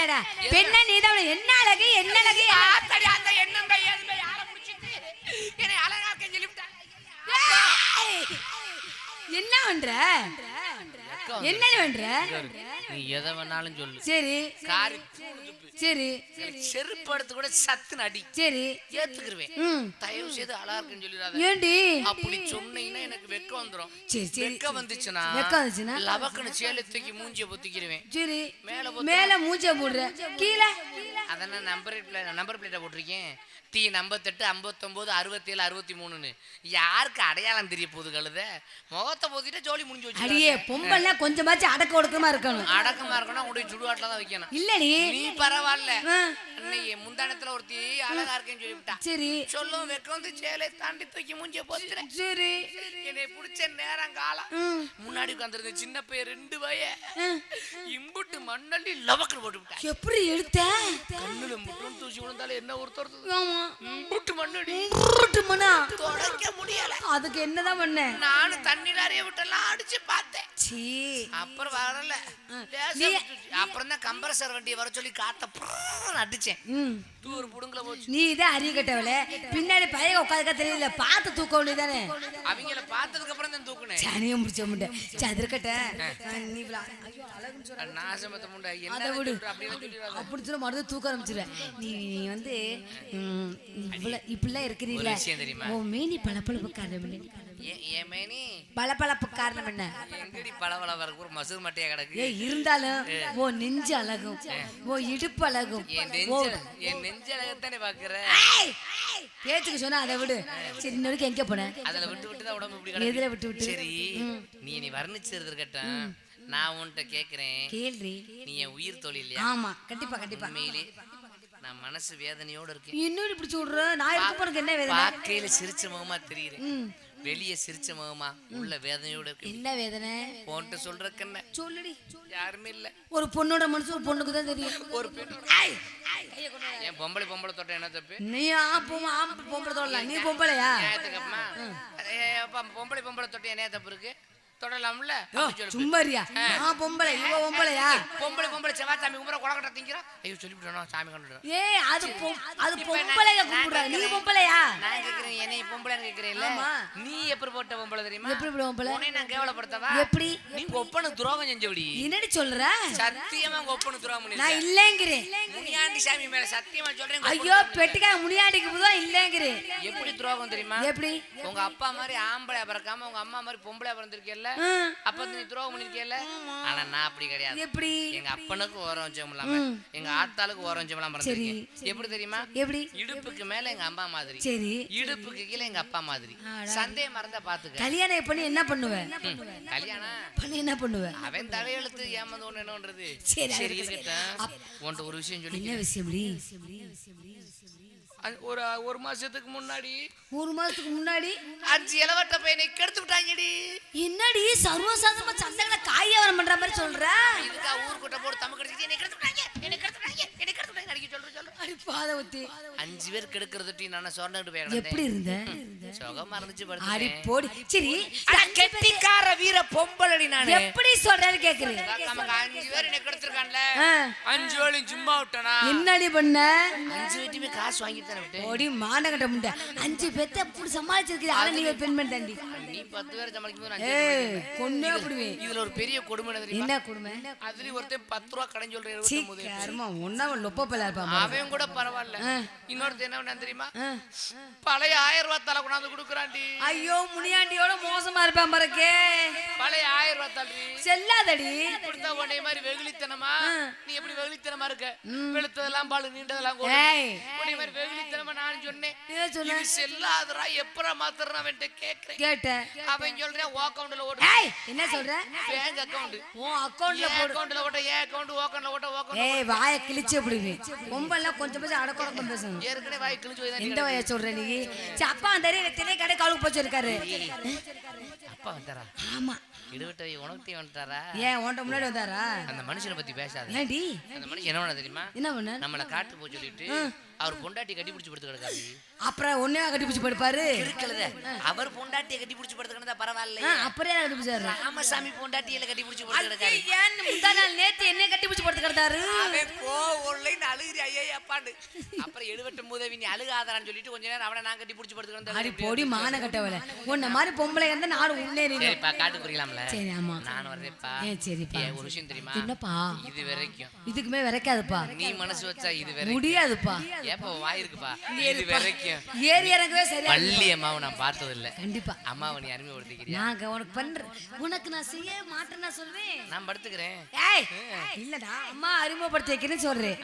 அடடா. பெண்ணா நீதான் என்ன அழகு? என்ன அழகு? ஆத்தாடி, எண்ணம் பை, ஏதும் ஆளை முடிச்சிட்டு, என்னை அழகா இருக்கேன்னு சொல்லிவிட்டாங்க. என்ன பண்ற? என்ன பண்ற? நீ எதை வேணாலும் சொல்லு. சரி. காரி. சரி. செருப்பு எடுத்து கூட சத்துன்னு அடி. சரி. ஏத்துக்கிருவேன். தயவு செய்து அழகா இருக்குன்னு சொல்லிடாத. ஏண்டி? அப்படி சொன்னீங்கன்னா எனக்கு வெக்கம் வந்துரும். சரி சரி. வெக்கம் வந்துச்சுன்னா வெக்கம் வந்துச்சுன்னா? லவக்குன்னு சேலை தூக்கி மூஞ்சிய பொத்திக்கிருவேன். சரி. மேல மேல மூச்ச போடுற. கீழே. அதான் நம்பர் பிளேட் நம்பர் பிளேட்டை போட்டிருக்கேன். டி ஐம்பத்தெட்டு ஐம்பத்தொம்போது அறுபத்தேழு அறுபத்தி மூணுன்னு யாருக்கு அடையாளம் தெரிய போகுது கழுத? முகத்தை போத்திட்டு ஜோலி முடிஞ்சு வச்சு அடியே பொம்பல்ல கொஞ்சமாச்சும் அடக்க ஒடுக்கமா இருக்கணும். அடக்கமா இருக்கணும் உடைய சுடுகாட்டில் தான் வைக்கணும். இல்லடி. நீ பரவாயில்ல. அன்னைக்கு முந்தானத்துல ஒருத்தி அழகா இருக்கேன்னு சொல்லிவிட்டா. சரி. சொல்லும் வெக்கம் வந்து சேலை தாண்டி தூக்கி மூஞ்சிய போத்துறேன். சரி. என்னை பிடிச்ச நேரம் காலம். முன்னாடி உட்காந்துருந்த சின்ன பையன் ரெண்டு வய. இம்புட்டு மண்ணள்ளி லவக்கர் போட்டு விட்டா எப்படி எடுத்த கண்ணுல முட்டும் தூசி விழுந்தாலும் என்ன ஒருத்தர் ஆமா. இம்புட்டு மண்ணடி. உருட்டு மனா தொடக்க முடியல. அதுக்கு என்னதான் பண்ண? நானும் தண்ணி நிறைய விட்டெல்லாம் அடிச்சு பார்த்தேன் சீ. அப்புறம் வரல. அப்புறம் தான் கம்பரசர் வண்டியை வர சொல்லி காத்த அடிச்சேன். தூர் புடுங்கல போச்சு. நீ தான் அறிய கட்டவளே. பின்னாடி பையன் உட்காந்துக்க தெரியல. பார்த்து தூக்க வேண்டியதானே அவங்கள பார்த்ததுக்கு அப்புறம் தான் தூக்குனேன். சனியும் முடிச்ச முண்டை. சதுரக்கட்ட நீ. நாசமத்த முண்டை. அதை என்ன விடு. அப்படின்னு சொல்லிடுறாங்க அப்படி சொல்ல மறுபடியும் தூக்க ஆரம்பிச்சிருவேன். நீ நீ வந்து இவ்வளவு இப்படிலாம் தெரியுமா? ஓ மேனி பளபளப்பு காரணம் பளபளப்பு காரணம் என்ன? எங்கடி பளபள வரக்கு ஒரு மசூர் மட்டையா கிடக்கு. இருந்தாலும் ஓ நெஞ்சு அழகும். ஓ இடுப்பு அழகும். என் நெஞ்ச என் நெஞ்சழகத்தானே பாக்குற? ஏய்! பேச்சுக்கு சொன்னா அதை விடு. சரி இன்ன வரைக்கும் எங்க போன? அதுல விட்டு விட்டு தான் உடம்பு இப்படி கிடக்கு. எதுல விட்டு விட்டு? சரி நீ நீ வர்ணிச்சிருது இருக்கட்டும் நான் உன்கிட்ட கேக்குறேன். கேள்வி. நீ என் உயிர் தொழில் இல்லையா? ஆமா கண்டிப்பா கண்டிப்பா. உண்மையிலே நான் மனசு வேதனையோட இருக்கேன். இன்னொரு இப்படி சொல்ற? நான் இருக்க என்ன வேதனை? பார்க்கையில சிரிச்ச முகமா தெரியுது. வெளிய சிரிச்ச முகமா உள்ள வேதனையோட இருக்கு என்ன வேதனை? போன்ட்டு சொல்றக்கு என்ன? சொல்லுடி. யாருமே இல்ல. ஒரு பொண்ணோட மனசு ஒரு பொண்ணுக்கு தான் தெரியும். ஒரு என் பொம்பளை பொம்பளை தொட்ட என்ன தப்பு? நீ பொம்பளை தொடலாம் நீ பொம்பளையா? பொம்பளை பொம்பளை தொட்ட என்ன தப்பு இருக்கு? தொடலாம்ல. சும்மாரியா? நான் பொம்பளை இவ பொம்பளையா? பொம்பளை பொம்பளை செவ்வா சாமி கும்பிட குளக்கட்ட திங்கிறா? ஐயோ சொல்லிவிட்டோம் சாமி கொண்டுடுறோம் ஏய் அது அது பொம்பளைய கூப்பிடுறாங்க நீ பொம்பளையா? நான் பொம்பளைன்னு கேக்குறேன்ல ஆமா. நீ எப்படி போட்ட பொம்பளை தெரியுமா? எப்படி இப்படி பொம்பளை? உன்னை நான் கேவலப்படுத்தவா? எப்படி? நீ ஒப்பனுக்கு துரோகம் செஞ்சபடி என்னடி சொல்ற? சத்தியமா உங்க ஒப்பனுக்கு துரோகம் நான் பண்ணிருக்க இல்லைங்கிறேன். முனியாண்டி சாமி மேல சத்தியமா சொல்றேன் உங்க ஐயோ பெட்டிக்கார முனியாண்டிக்கு புதுவா இல்லைங்கிறேன். ஒப்பனுக்கு எப்படி துரோகம் தெரியுமா? எப்படி? உங்க அப்பா மாதிரி ஆம்பளை பிறக்காம உங்க அம்மா மாதிரி பொம்பளை பிறந்திருக்கேல்ல? அப்ப நீ துரோகம் பண்ணிருக்கேல்ல? ஆனா நான் அப்படி கிடையாது. எப்படி? எங்க அப்பனுக்கு ஓரம் இல்லாம எங்க ஆத்தாளுக்கு ஓரம் பிறந்திருக்கேன். எப்படி தெரியுமா? எப்படி? இடுப்புக்கு மேல எங்க அம்மா மாதிரி. சரி. இடுப்புக்கு கீழே எங்க அப்பா மாதிரி. சந்தேகம் மறந்தா பாத்துக்க. கல்யாணம் பண்ணி என்ன பண்ணுவ? ம், கல்யாணம். பண்ணி என்ன பண்ணுவ? அவன் தலையெழுத்து ஏமாந்து ஒண்ணு என்ன பண்றது சரி, உன்கிட்ட ஒரு விஷயம் சொல்லி என்ன விஷயம்டி அ- ஒரு ஒரு மாசத்துக்கு முன்னாடி. ஒரு மாசத்துக்கு முன்னாடி? அஞ்சு இளவட்ட பையனை கெடுத்து விட்டாங்கடி. என்னடி சர்வசாதாரணமா சந்தைகளை காயாவரம் பண்ற மாதிரி சொல்ற? இதுக்கா ஊருக்குட்ட போட்டு தமக்கு கடிச்சிட்டு என்னை கெடுத்து விட்டாங்க என்னை கெடுத்து விட்டாங்க என்னை கெடுத்து விட்டாங்க அடிக்க சொல்ற சொல்ற அடி பாதவத்தி அஞ்சு பேர் கெடுக்கிறதுட்டி நான் சொன்னட்டு எப்படி போய் இருந்த சுகமா இருந்துச்சு அடி படுத்து போடி. சரி கெட்டிக்கார வீர பொம்பளடி நானு. எப்படி சொல்றேன்னு கேக்குறேன் நமக்கு அஞ்சு பேர் என்னை அஞ்சு வேளையும் சும்மா விட்டனா? என்னடி பண்ண? அஞ்சு வீட்டுமே காசு ஓடி மாண்டகட்ட முண்டை. அஞ்சு பேத்த அப்படி சமாளிச்சிருக்கிற? ஆனா நீ ஒரு பெண்மணி தாண்டி. நீ பத்து பேர் சமாளிக்கும் போது அஞ்சு. கொன்னே அப்படிவேன் இதுல ஒரு பெரிய கொடுமை என்ன கொடுமை? அதுலயும் ஒருத்தன் பத்து ரூபா கடன் சொல்ற சீ இருபத்தி ஒன்பது கர்மா ஒன்னா லொப்ப பல இருப்பான் பாரு. அவன் கூட பரவாயில்ல. இன்னொருத்தன் என்ன தெரியுமா. பழைய ஆயிரம் ரூபாய் தலை கொண்டாந்து கொடுக்குறான்டி ஐயோ முனியாண்டியோட மோசமா இருப்பான் பாருக்கே. பழைய ஆயிரம் ரூபாய் தள்ளி செல்லாதடி. கொடுத்தா உன்னை மாதிரி வெகுளித்தனமா? நீ எப்படி வெகுளித்தனமா இருக்க? வெளுத்ததெல்லாம் பாலு நீண்டதெல்லாம் மாதிரி வெகுளித்தனமா நான் சொன்னேன். இது செல்லாதரா எப்பரா மாத்துறேன் அவன்கிட்ட கேக்குறேன். கேட்ட அவன் சொல்றேன் ஓ அக்கௌண்ட்ல ஓட்டு ஏய் என்ன சொல்ற? பேங்க் அக்கௌண்ட் உன் அக்கௌண்ட்ல என் போடு. அக்கௌண்ட்ல ஓட்ட ஏன் அக்கௌண்ட் ஓ அக்கௌண்ட்ல ஓட்ட ஓ அக்கௌண்ட் ஏய் வாயை கிழிச்சு அப்படிவேன் பொம்பெல்லாம் கொஞ்சம் கொஞ்சம் அடக்கொடக்கம் பேசணும். ஏற்கனவே வாய் கிழிச்சு போய் எந்த வய சொல்ற நீ? சரி, அப்பா அந்த திணை கடை காலுக்கு போச்சு இருக்காரு அப்பா வந்தாரா? ஆமா. இடுவிட்ட உனக்கு வந்துட்டாரா? ஏன் உன்ட்ட முன்னாடி வந்தாரா? அந்த மனுஷனை பத்தி பேசாத. அந்த மனுஷன் என்ன பண்ண தெரியுமா? என்ன பண்ண நம்மள காட்டு போய் சொல்லிட்டு அவர் பொண்டாட்டி கட்டி பிடிச்சி படுத்து கிடக்காரு அப்புறம் ஒன்னே கட்டி பிடிச்சி படுப்பாரு? இருக்கலத அவர் பொண்டாட்டியை கட்டி பிடிச்சி படுத்து கிடந்தா பரவாயில்ல அப்புறம் கட்டி பிடிச்சாரு ராமசாமி பொண்டாட்டியில கட்டி பிடிச்சி படுத்து கிடக்காரு ஏன் முந்தா நாள் நேத்து என்ன கட்டி பிடிச்சி படுத்து கிடந்தாரு அவன் போ ஒல்லைன்னு அழுகுறி ஐயா அப்பாண்டு அப்புறம் எழுவட்டும் போதே நீ அழுகாதான்னு சொல்லிட்டு கொஞ்ச நேரம் அவனை நான் கட்டி பிடிச்சி படுத்து அடி பொடி மான கட்டவல உன்ன மாதிரி பொம்பளை இருந்தா நாலு முன்னேறி சரிப்பா காட்டு புரியலாம்ல? சரி ஆமா. நான் வர்றேன்ப்பா. ஏ சரிப்பா. ஒரு விஷயம் தெரியுமா? என்னப்பா? இது வரைக்கும். இதுக்குமே விரைக்காதுப்பா. நீ மனசு வச்சா இது முடியாதுப்பா. ஏப்பா வாய் இருக்குப்பா. இது வரைக்கும். ஏறி இறங்கவே சரியா பள்ளி அம்மாவை நான் பார்த்தது இல்ல கண்டிப்பா அம்மாவை நீ அறிமுகப்படுத்திக்கிறியா நாங்க உனக்கு பண்றேன் உனக்கு நான் செய்ய மாட்டேன் நான் சொல்வேன். நான் படுத்துக்கிறேன். ஏய் இல்லடா. அம்மா அறிமுகப்படுத்தி வைக்கிறேன்னு சொல்றேன்.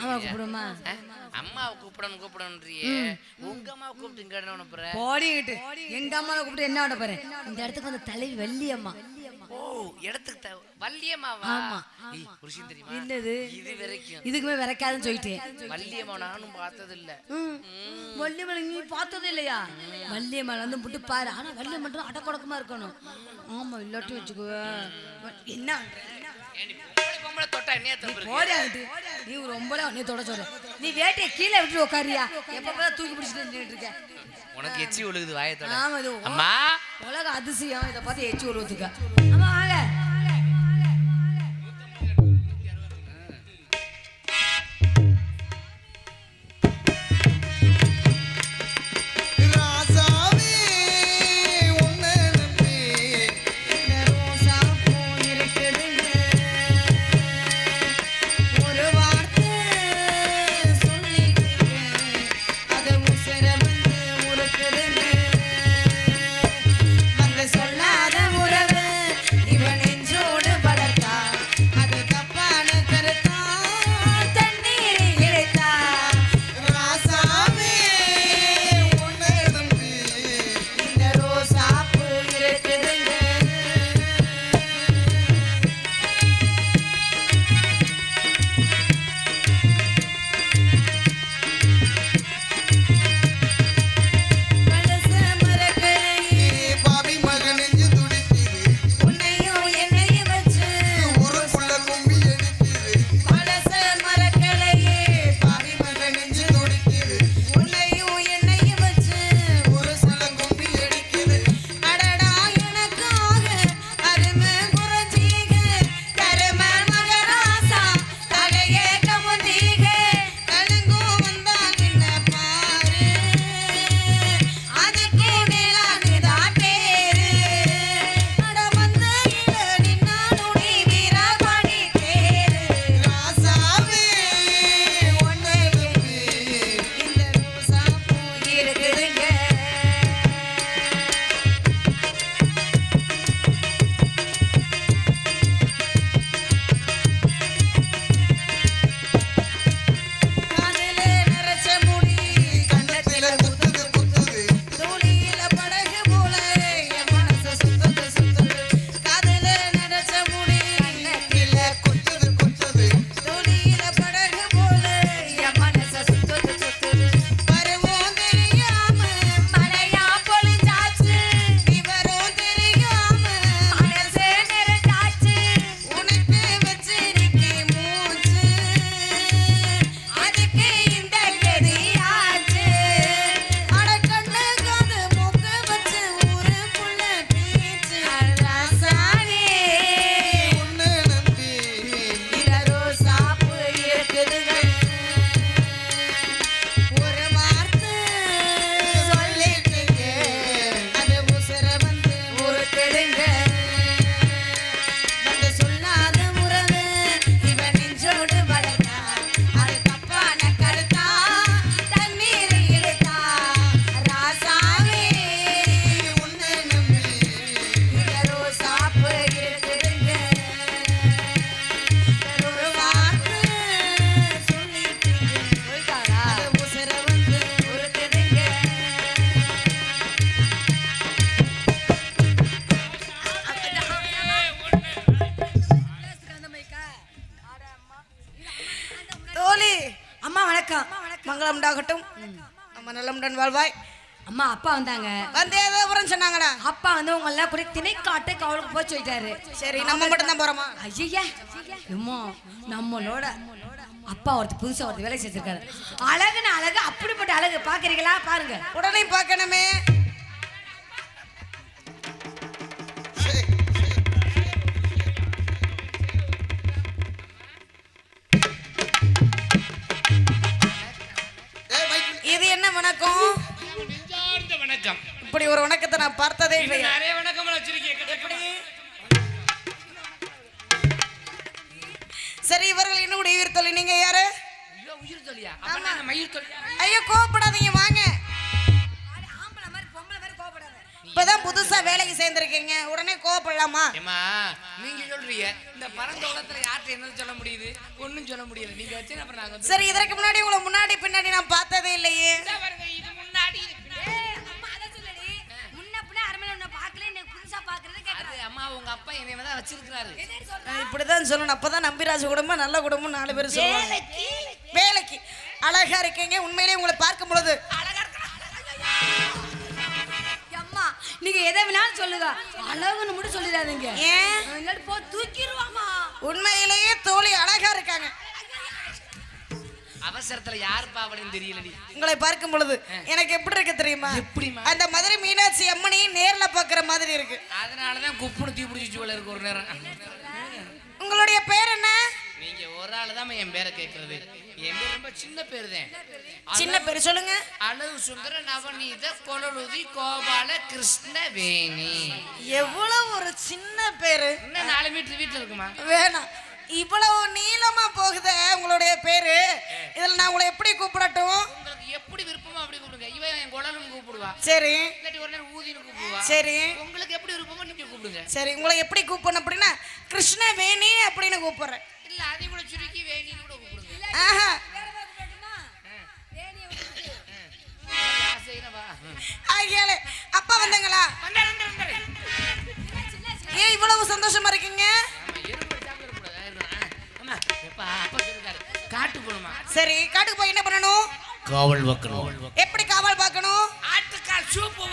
அம்மா கூப்பிடுமா? அம்மாவை கூப்பிடணும் கூப்பிடணுன்றியே. உங்க அம்மாவை கூப்பிட்டு இங்க என்ன பண்ண போற? போடிக்கிட்டு. எங்க அம்மாவை கூப்பிட்டு என்ன பண்ண போறேன் இந்த இடத்துக்கு வந்து தலைவி வள்ளி அம்மா. ஓ இடத்துக்கு த- வள்ளியம்மாவா? ஆமா, ஒரு விஷயம் தெரியுமா? என்னது? இது வரைக்கும். இதுக்குமே விரைக்காதுன்னு சொல்லிட்டேன். வள்ளியம்மா நானும் பார்த்தது இல்ல. வள்ளியம்மன் நீ பார்த்தது இல்லையா வள்ளியம்மன் வந்து முட்டு பாரு. ஆனா வள்ளியம்மன் மட்டும் அடக்கொடக்கமா இருக்கணும். ஆமா இல்லாட்டி வச்சுக்குவ என்ன பொம்பளை பொம்பளை தொட்டா என்ன தப்பு இருக்கு? போடி அங்கிட்டு நீ ரொம்ப நீ தொட சொல்ற. நீ வேட்டையை கீழே விட்டு உட்காரியா எப்ப பார்த்தாலும் தூக்கி பிடிச்சிட்டு நின்னுட்டு இருக்க. உனக்கு எச்சி ஒழுகுது வாயத்தோட ஆமா இது அம்மா. உலக அதிசயம். இதை பார்த்து எச்சி உருவத்துக்க ஆமா வாங்க. நல்லமுடன் வாழ்வாய். அம்மா அப்பா வந்தாங்க. வந்து ஏதோ உரம் சொன்னாங்கடா. அப்பா வந்து உங்க எல்லாம் கூட திணைக்காட்டு கவலுக்கு போய் சொல்லிட்டாரு. சரி நம்ம மட்டும் தான் போறோமா? ஐயா அம்மா நம்மளோட அப்பா ஒருத்தர் புதுசா ஒருத்தர் வேலை செஞ்சிருக்காரு. அழகுன்னு அழகு அப்படிப்பட்ட அழகு. பாக்குறீங்களா பாருங்க. உடனே பார்க்கணுமே. இப்படி ஒரு வணக்கத்தை நான் பார்த்ததே இது இல்லையா? நிறைய வணக்கம் வச்சிருக்கேன் சரி இவர்கள் என்ன உடைய தொழில் நீங்க யாரு? ஐயோ உயிர் சொல்லியா மயிர் சொல்லியா ஐயோ கோவப்படாதீங்க வாங்க. இப்பதான் புதுசா வேலைக்கு சேர்ந்திருக்கீங்க. உடனே கோவப்படலாமா? ஏமா நீங்க சொல்றீங்க இந்த பரந்தோளத்துல யார்கிட்ட என்ன சொல்ல முடியுது? ஒண்ணும் சொல்ல முடியல. நீங்க வச்சு அப்புறம் நாங்க சரி இதற்கு முன்னாடி உங்களை முன்னாடி பின்னாடி நான் பார்த்ததே இல்லையே. உங்க அப்பா என்னைய தான் வச்சிருக்காரு நான் இப்படிதான் சொல்லணும். அப்பதான் நம்பிராஜ் குடும்பம் நல்ல குடும்பம் நாலு பேர் சொல்லுவாங்க. வேலைக்கு. அழகா இருக்கீங்க. உண்மையிலேயே உங்களை பார்க்கும் பொழுது. அம்மா நீங்க எதை வேணாலும் சொல்லுங்க. அழகுன்னு மட்டும் சொல்லிடாதீங்க. ஏன்? போ தூக்கிடுவாமா உண்மையிலேயே தோழி அழகா இருக்காங்க. அவசரத்துல யார் பாவனையும் தெரியலடி. உங்களை பார்க்கும் பொழுது எனக்கு எப்படி இருக்கு தெரியுமா? எப்படிம்மா? அந்த மதுரை மீனாட்சி அம்மனையும் நேர்ல பாக்குற மாதிரி இருக்கு. அதனாலதான் குப்புனு தீ பிடிச்சி இருக்கு ஒரு நேரம். உங்களுடைய பேர் என்ன? நீங்க ஒரு ஆளு தான் என் பேரை கேட்கறது என் பேர் ரொம்ப சின்ன பேரு தான் சின்ன பேர் சொல்லுங்க. அழகு சுந்தர நவநீத கொலலுதி கோபால கிருஷ்ணவேணி. எவ்வளவு ஒரு சின்ன பேரு. இன்னும் நாலு மீட்டர் வீட்டுல இருக்குமா? வேணாம். இவ்வளவு நீளமா போகுதே உங்களுடைய பேரு இதுல நான் உங்களை எப்படி கூப்பிடட்டும் உங்களுக்கு எப்படி விருப்பமோ அப்படி கூப்பிடுங்க இவன் என் குழலுன்னு கூப்பிடுவா சரி இல்லாட்டி ஒரு நேரம் ஊதின்னு கூப்பிடுவா சரி உங்களுக்கு எப்படி விருப்பமோ நீங்க கூப்பிடுங்க சரி உங்களை எப்படி கூப்பிடணும் அப்படின்னா கிருஷ்ணவேணி அப்படின்னு கூப்பிடுறேன் இல்ல அதையும் கூட சுருக்கி வேணின்னு கூட கூப்பிடுங்க ஆஹா அப்பா வந்தாங்களா காவல் வைக்கணும். எப்படி காவல் பார்க்கணும்? ஆட்டுக்கால் சூப்பு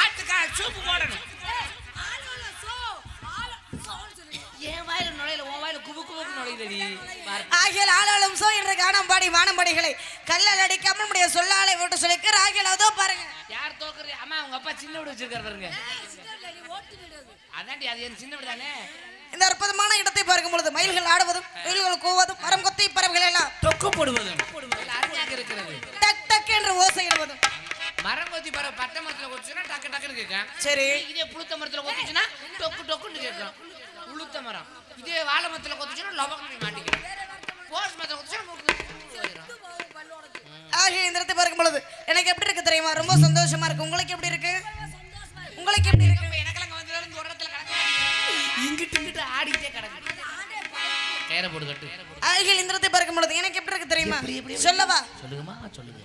ஆட்டுக்கால் சூப்பு போடணும். ஆகியல் ஆளாளும் சோ என்ற காணம்பாடி வானம்பாடிகளை. கல்லால் அடிக்காமல் நம்முடைய சொல்லாலை விட்டு சொல்லிக்க ஆகியல் அதோ பாருங்க. யார் தோக்குறது? அம்மா உங்க அப்பா சின்ன வீடு வச்சிருக்காரு பாருங்க. அதான்டி அது என் சின்ன வீடு தானே? இந்த அற்புதமான இடத்தை பார்க்கும் பொழுது மயில்கள் ஆடுவதும் மயில்கள் கூவதும் மரம் கொத்தி பறவைகள் எல்லாம் தொக்கு போடுவதும் இருக்கிறது. டக் டக் என்று ஓசையிடுவதும் மரம் கொத்தி பற பட்டை மரத்துல கொத்துச்சுன்னா டக்கு டக்குன்னு கேட்கும். சரி. இதே புளுத்த மரத்துல கொத்துச்சுன்னா டொக்கு டொக்குன்னு கேட்கும். உளுத்த மரம். இதே வாழை மரத்துல கொத்துச்சுன்னா லொபக்கு மாட்டிக்கிறோம் போஸ் மரத்துல கொத்துச்சுன்னா. ஆகிய இந்த இடத்தை பார்க்கும் பொழுது எனக்கு எப்படி இருக்கு தெரியுமா? ரொம்ப சந்தோஷமா இருக்கு. உங்களுக்கு எப்படி இருக்கு? உங்களுக்கு எப்படி இருக்கு? கிடக்கு. இங்கிட்டு இங்கிட்டு ஆடிக்கிட்டே கிடக்கு. கயிறை போடு கட்டு. ஆகிய இந்த இடத்தை பார்க்கும் பொழுது எனக்கு எப்படி இருக்கு தெரியுமா? சொல்லவா? சொல்லுங்கம்மா சொல்லுங்க.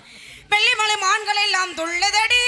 வெள்ளிமலை மான்கள் எல்லாம் துள்ளதடி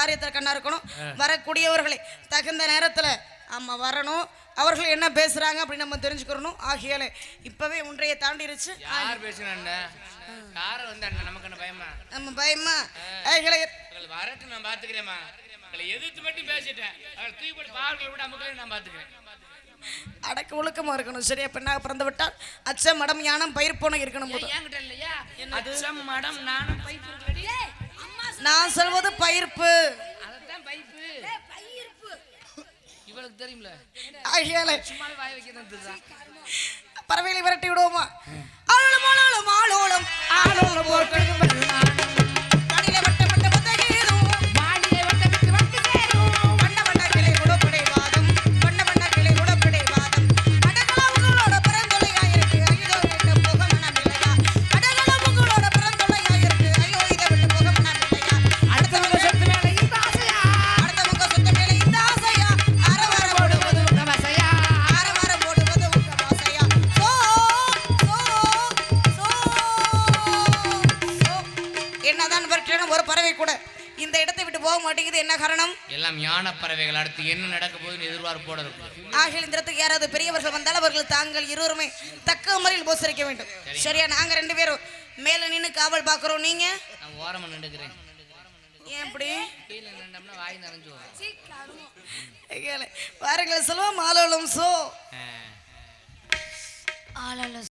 காரியத்தில் கண்ணா இருக்கணும். வரக்கூடியவர்களை தகுந்த நேரத்தில் ஆமா வரணும். அவர்கள் என்ன பேசுறாங்க அப்படின்னு நம்ம தெரிஞ்சுக்கிறணும். ஆகியால இப்பவே ஒன்றைய தாண்டிருச்சு. யார் பேசுனா காரை வந்து நமக்கு என்ன பயமா? நம்ம பயமா? ஆகியல வரட்டு நான் பாத்துக்கிறேம்மா. எதிர்த்து மட்டும் பேசிட்டேன். அவங்களை தூக்கி போட்டு பாவங்களை விட அமுக்கவே நான் பாத்துக்கிறேன். அடக்க ஒழுக்கமா இருக்கணும். சரியா? பெண்ணாக பிறந்து விட்டால் அச்சம் மடம் யானம் பயிர் போன இருக்கணும் போது அச்சம் மடம் நானும் இருக்குல்லடி நான் சொல்வது பயிர்ப்பு. அதைத்தான் பைப்பு இவளுக்கு தெரியும்ல. பறவைகளை விரட்டி விடுவோமா? பறவை கூட இந்த இடத்தை விட்டு போக மாட்டேங்குது. என்ன காரணம்? எல்லாம் யான பறவைகள். அடுத்து என்ன நடக்க போகுதுன்னு எதிர்பார்ப்போட இருக்கும் ஆகிய இந்த இடத்துக்கு யாராவது பெரியவர்கள் வந்தால் அவர்கள் தாங்கள் இருவருமே தக்க முறையில் உபசரிக்க வேண்டும். சரியா? நாங்க ரெண்டு பேரும் மேல நின்னு காவல் பாக்குறோம் நீங்க? நான் ஓரமா நின்றுக்கிறேன். ஏன் இப்படி? கீழே நின்றோம்னா வாய் நிறைஞ்சு வரும். வாருங்கள் செல்வம் ஆலோலம் சோ. ஆ. ஆளால